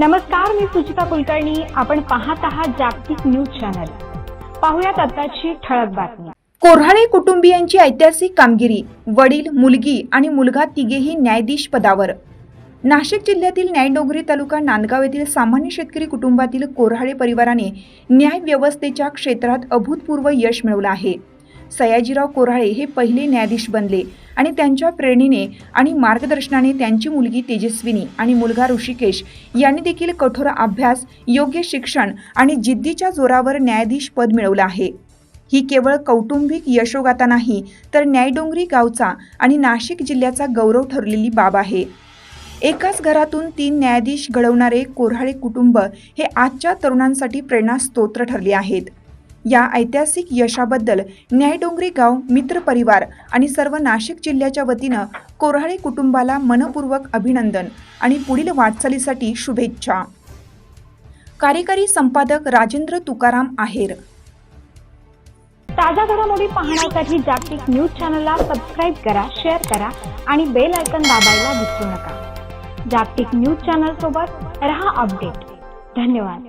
नमस्कार मी सुचिता कुलकर्णी. आपण पाहत आहात जागतिक न्यूज चॅनल. पाहुयात आताची ठळक बातमी. कोऱ्हाळे कुटुंबियांची ऐतिहासिक कामगिरी वडील मुलगी आणि मुलगा तिघेही न्यायाधीश पदावर. नाशिक जिल्ह्यातील न्यायडोंगरी तालुका नांदगाव येथील सामान्य शेतकरी कुटुंबातील कोऱ्हाळे परिवाराने न्यायव्यवस्थेच्या क्षेत्रात अभूतपूर्व यश मिळवलं आहे. सयाजीराव कोराळे हे पहिले न्यायाधीश बनले आणि त्यांच्या प्रेरणेने आणि मार्गदर्शनाने त्यांची मुलगी तेजस्विनी आणि मुलगा ऋषिकेश यांनी देखील कठोर अभ्यास योग्य शिक्षण आणि जिद्दीच्या जोरावर न्यायाधीश पद मिळवलं आहे. ही केवळ कौटुंबिक यशोगाथा नाही तर न्यायडोंगरी गावचा आणि नाशिक जिल्ह्याचा गौरव ठरलेली बाब आहे. एकाच घरातून तीन न्यायाधीश घडवणारे कोऱ्हाळे कुटुंब हे आजच्या तरुणांसाठी प्रेरणास्तोत्र ठरले आहेत. या ऐतिहासिक यशाबद्दल न्यायडोंगरी गाव मित्र परिवार आणि सर्व नाशिक जिल्ह्याच्या वतीनं कोऱ्हाळे कुटुंबाला मनपूर्वक अभिनंदन आणि पुढील वाटचालीसाठी शुभेच्छा. कार्यकारी संपादक राजेंद्र तुकाराम आहेर. ताज्या घडामोडी पाहण्यासाठी जागतिक न्यूज चॅनलला सबस्क्राईब करा शेअर करा आणि बेल आयकन दाबायला विसरू नका. जागतिक न्यूज चॅनल सोबत रहा अपडेट. धन्यवाद.